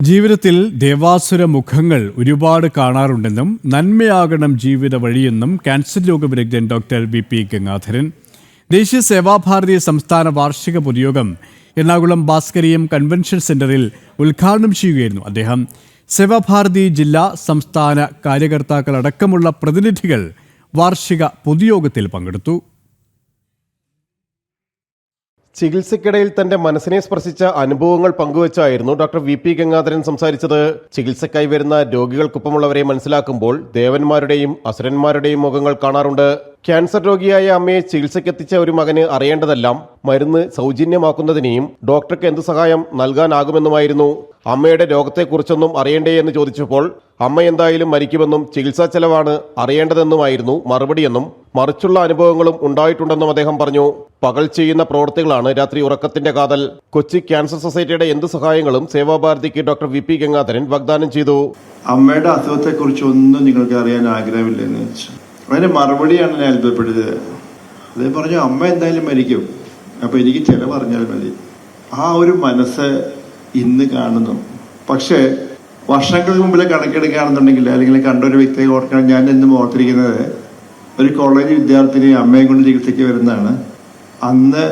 ജീവിതത്തിൽ ദേവാസുര മുഖങ്ങൾ ഒരുപാട് കാണാറുണ്ടെന്നും നന്മയാകണം ജീവിത വഴിയെന്നും ക്യാൻസർ രോഗവിദഗ്ധൻ ഡോക്ടർ വി പി ഗംഗാധരൻ. ദേശീയ സേവാഭാരതി സംസ്ഥാന വാർഷിക പൊതുയോഗം എറണാകുളം ഭാസ്കരീയം കൺവെൻഷൻ സെന്ററിൽ ഉദ്ഘാടനം ചെയ്യുകയായിരുന്നു അദ്ദേഹം. സേവാഭാരതി ജില്ലാ സംസ്ഥാന കാര്യകർത്താക്കളടക്കമുള്ള പ്രതിനിധികൾ വാർഷിക പൊതുയോഗത്തിൽ പങ്കെടുത്തു. ചികിത്സയ്ക്കിടയിൽ തന്റെ മനസ്സിനെ സ്പർശിച്ച അനുഭവങ്ങൾ പങ്കുവച്ചായിരുന്നു ഡോക്ടർ വി പി ഗംഗാധരൻ സംസാരിച്ചത്. ചികിത്സക്കായി വരുന്ന രോഗികൾക്കൊപ്പമുള്ളവരെ മനസ്സിലാക്കുമ്പോൾ ദേവന്മാരുടെയും അസുരന്മാരുടെയും മുഖങ്ങൾ കാണാറുണ്ട്. ക്യാൻസർ രോഗിയായ അമ്മയെ ചികിത്സയ്ക്കെത്തിച്ച ഒരു മകന് അറിയേണ്ടതെല്ലാം മരുന്ന് സൗജന്യമാക്കുന്നതിനെയും ഡോക്ടർക്ക് എന്ത് സഹായം നൽകാനാകുമെന്നുമായിരുന്നു. അമ്മയുടെ രോഗത്തെക്കുറിച്ചൊന്നും അറിയണ്ടേ എന്ന് ചോദിച്ചപ്പോൾ അമ്മ എന്തായാലും മരിക്കുമെന്നും ചികിത്സാ ചെലവാണ് അറിയേണ്ടതെന്നുമായിരുന്നു മറുപടിയെന്നും മറിച്ചുള്ള അനുഭവങ്ങളും ഉണ്ടായിട്ടുണ്ടെന്നും അദ്ദേഹം പറഞ്ഞു. പകൽ ചെയ്യുന്ന പ്രവൃത്തികളാണ് രാത്രി ഉറക്കത്തിന്റെ കാതൽ. കൊച്ചി ക്യാൻസർ സൊസൈറ്റിയുടെ എന്ത് സഹായങ്ങളും സേവാഭാരതിക്ക് ഡോക്ടർ വി പി ഗംഗാധരൻ വാഗ്ദാനം ചെയ്തു. അമ്മയുടെ അസുഖത്തെക്കുറിച്ച് ഒന്നും നിങ്ങൾക്ക് അറിയാൻ ആഗ്രഹമില്ലെന്ന് വെച്ചു അതിന്റെ മറുപടിയാണ് ഞാൻ അത്ഭുതപ്പെടുത്തത് അതേ പറഞ്ഞു അമ്മ എന്തായാലും മരിക്കും. അപ്പൊ എനിക്ക് ചില പറഞ്ഞാൽ മതി. ആ ഒരു മനസ്സ് ഇന്ന് കാണുന്നു. പക്ഷേ വർഷങ്ങൾക്ക് മുമ്പിലെ കണക്കെടുക്കുകയാണെന്നുണ്ടെങ്കിൽ അല്ലെങ്കിൽ കണ്ട ഒരു വ്യക്തിയെ ഓർക്കാൻ ഞാൻ എന്നും ഓർത്തിരിക്കുന്നത് ഒരു കോളേജ് വിദ്യാർത്ഥിനി അമ്മയെ കൊണ്ട് ചികിത്സയ്ക്ക് വരുന്നതാണ്. അന്ന്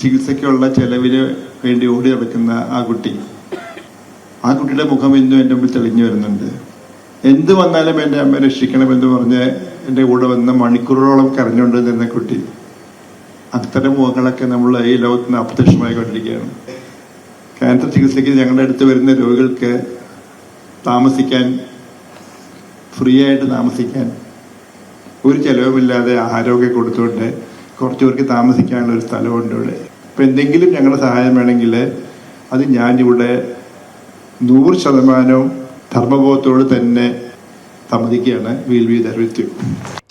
ചികിത്സയ്ക്കുള്ള ചെലവിന് വേണ്ടി ഓടി നടക്കുന്ന ആ കുട്ടി ആ കുട്ടിയുടെ മുഖം ഇന്നും എന്റെ മുമ്പിൽ തെളിഞ്ഞു വരുന്നുണ്ട്. എന്ത് വന്നാലും എന്റെ അമ്മ രക്ഷിക്കണമെന്ന് പറഞ്ഞ് എന്റെ കൂടെ വന്ന മണിക്കൂറുകളോളം കരഞ്ഞുകൊണ്ട് നിന്ന കുട്ടി അത്തരം മുഖങ്ങളൊക്കെ നമ്മൾ ഈ ലോകത്ത് നിന്ന് അപ്രത്യക്ഷമായി കൊണ്ടിരിക്കുകയാണ്. ക്യാൻസർ ചികിത്സയ്ക്ക് ഞങ്ങളുടെ അടുത്ത് വരുന്ന രോഗികൾക്ക് താമസിക്കാൻ ഫ്രീ ആയിട്ട് താമസിക്കാൻ ഒരു ചെലവുമില്ലാതെ ആരോഗ്യം കൊടുത്തുകൊണ്ട് കുറച്ച് പേർക്ക് താമസിക്കാനുള്ള ഒരു സ്ഥലമുണ്ട് ഇവിടെ. ഇപ്പം എന്തെങ്കിലും ഞങ്ങളുടെ സഹായം വേണമെങ്കിൽ അത് ഞാനിവിടെ നൂറ് ശതമാനവും ധർമ്മബോധത്തോട് തന്നെ സമ്മതിക്കുകയാണ് will be there with you.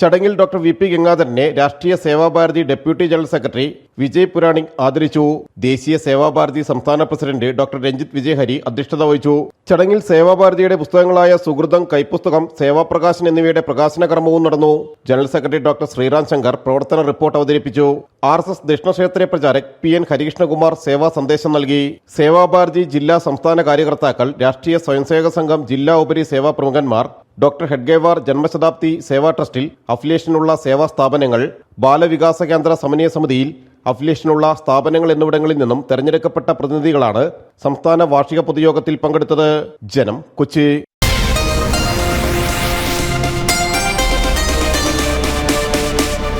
ചടങ്ങിൽ doctor V P ഗംഗാധരനെ Rashtriya Sevabharati deputy general secretary Vijay Puranik ആദരിച്ചു. ദേശീയ സേവാഭാരതി സംസ്ഥാന പ്രസിഡന്റ് ഡോക്ടർ രഞ്ജിത്ത് വിജയഹരി അധ്യക്ഷത വഹിച്ചു. ചടങ്ങിൽ സേവാഭാരതിയുടെ പുസ്തകങ്ങളായ സുഹൃതം കൈപ്പുസ്തകം സേവാപ്രകാശൻ എന്നിവയുടെ പ്രകാശന കർമ്മവും നടന്നു. General secretary doctor Sriram Shankar പ്രവർത്തന റിപ്പോർട്ട് അവതരിപ്പിച്ചു. ആർ എസ് എസ് ദക്ഷിണക്ഷേത്ര പ്രചാരക് പി എൻ ഹരികൃഷ്ണകുമാർ സേവാ സന്ദേശം നൽകി. സേവാഭാരതി ജില്ലാ സംസ്ഥാന കാര്യകർത്താക്കൾ രാഷ്ട്രീയ സ്വയംസേവക സംഘം ജില്ലാ ഉപരി സേവാ പ്രമുഖന്മാർ ഡോക്ടർ ഹെഡ്ഗേവാർ ജന്മശതാബ്ദി സേവാ ട്രസ്റ്റിൽ അഫിലിയേഷനുള്ള സേവാ സ്ഥാപനങ്ങൾ ബാലവികാസ കേന്ദ്ര സമന്വയ സമിതിയിൽ അഫിലിയേഷനുള്ള സ്ഥാപനങ്ങൾ എന്നിവിടങ്ങളിൽ നിന്നും തെരഞ്ഞെടുക്കപ്പെട്ട പ്രതിനിധികളാണ് സംസ്ഥാന വാർഷിക പൊതുയോഗത്തിൽ പങ്കെടുത്തത്. ജനം കൊച്ചി.